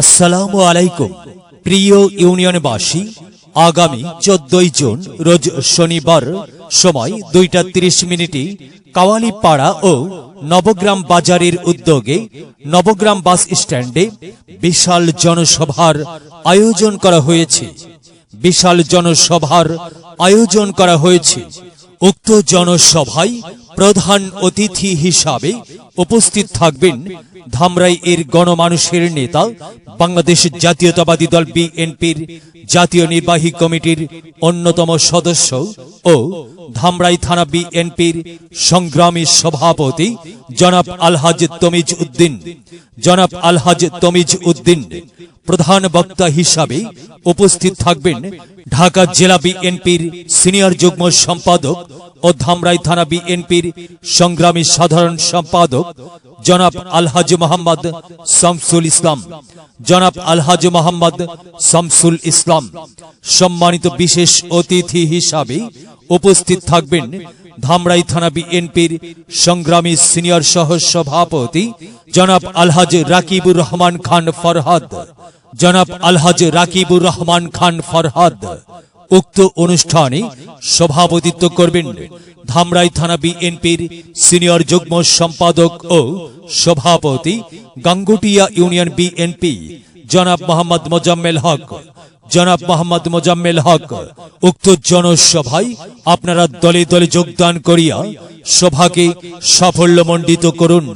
আসসালামু আলাইকুম, প্রিয় ইউনিয়নবাসী, আগামী চোদ্দই জুন, রোজ শনিবার, সময় দুইটা তিরিশ মিনিটে কাওয়ালিপাড়া ও নবগ্রাম বাজারের উদ্যোগে নবগ্রাম বাস স্ট্যান্ডে বিশাল জনসভার আয়োজন করা হয়েছে। বিশাল জনসভার আয়োজন করা হয়েছে। উক্ত জনসভায় প্রধান অতিথি হিসাবে উপস্থিত থাকবেন ধামরাই এর গণমানুষের নেতা, বাংলাদেশ জাতীয়তাবাদী দল বিএনপির জাতীয় নির্বাহী কমিটির অন্যতম সদস্য ও ধামরাই থানা বিএনপির সংগ্রামী সভাপতি জনাব আলহাজ তমিজ উদ্দিন। জনাব আলহাজ তমিজ উদ্দিন প্রধান বক্তা হিসাবে উপস্থিত থাকবেন ঢাকা জেলা বিএনপির সিনিয়র যুগ্ম সম্পাদক ও ধামরাই থানা বিএনপির সংগ্রামী সাধারণ সম্পাদক জনাব আলহাজ মোহাম্মদ শামসুল ইসলাম। জনাব আলহাজ মোহাম্মদ শামসুল ইসলাম। সম্মানিত বিশেষ অতিথি হিসাবে উপস্থিত থাকবেন ধামরাই থানা বিএনপির সংগ্রামী সিনিয়র সহ সভাপতি জনাব আলহাজ রাকিবুর রহমান খান ফরহাদ। জনাব আলহাজ রাকিবুর রহমান খান ফরহাদ। উক্ত অনুষ্ঠানে সভাপতিত্ব করবেন ধামরাই থানা বিএনপির সিনিয়র যুগ্ম সম্পাদক ও সভাপতি গাঙ্গুটিয়া ইউনিয়ন বিএনপি, জনাব মোহাম্মদ মোজাম্মেল হক। জনাব মোহাম্মদ মোজাম্মেল হক, উক্ত জনসভায় আপনারা দলে দলে যোগদান করিয়া সভাকে সাফল্যমণ্ডিত করুন।